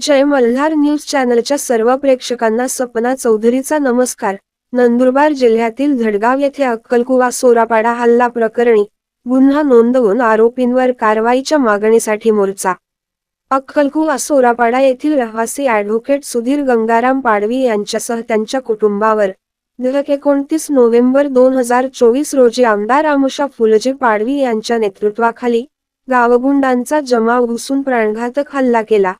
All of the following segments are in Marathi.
जय मल्हार न्यूज चॅनलच्या सर्व प्रेक्षकांना सपना चौधरीचा नमस्कार. नंदुरबार जिल्ह्यातील धडगाव येथे अक्कलकुवा सोरापाडा हल्ला प्रकरणी गुन्हा नोंदवून आरोपींवर कारवाईच्या मागणीसाठी मोर्चा. अक्कलकुवा सोरापाडा येथील रहिवासी ॲडव्होकेट सुधीर गंगाराम पाडवी यांच्यासह त्यांच्या कुटुंबावर दिनांक एकोणतीस नोव्हेंबर दोन हजार चोवीस रोजी आमदार आमुषा फुलजे पाडवी यांच्या नेतृत्वाखाली गावगुंडांचा जमाव घुसून प्राणघातक हल्ला केला.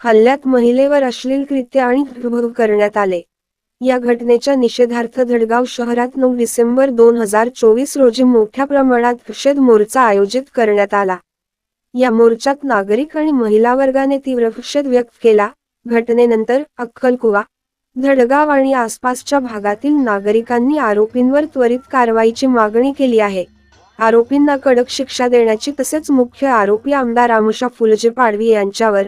हल्ल्यात महिलेवर अश्लील कृत्य आणि दुर्भोग करण्यात आले. या घटनेच्या निषेधार्थ धडगाव शहरात नऊ डिसेंबर दोन हजार चोवीस रोजी मोठ्या प्रमाणात निषेध मोर्चा आयोजित करण्यात आला. या मोर्चात नागरिक आणि महिला वर्गाने तीव्र निषेध व्यक्त केला. घटनेनंतर अक्कलकुवा धडगाव आणि आसपासच्या भागातील नागरिकांनी आरोपींवर त्वरित कारवाईची मागणी केली आहे. आरोपींना कडक शिक्षा देण्याची तसेच मुख्य आरोपी आमदार आमुषा फुलजे पाडवी यांच्यावर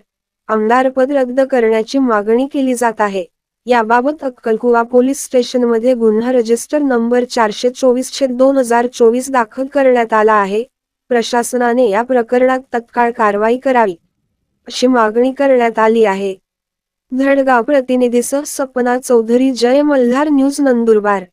आमदारपद रद्द करण्याची मागणी केली जात आहे. याबाबत अक्कलकुवा पोलीस स्टेशनमध्ये गुन्हा रजिस्टर नंबर चारशे चोवीस छेद दोन हजार चोवीस दाखल करण्यात आला आहे. प्रशासनाने या प्रकरणात तत्काळ कारवाई करावी अशी मागणी करण्यात आली आहे. धडगाव प्रतिनिधीसह सपना चौधरी जय मल्हार न्यूज नंदुरबार.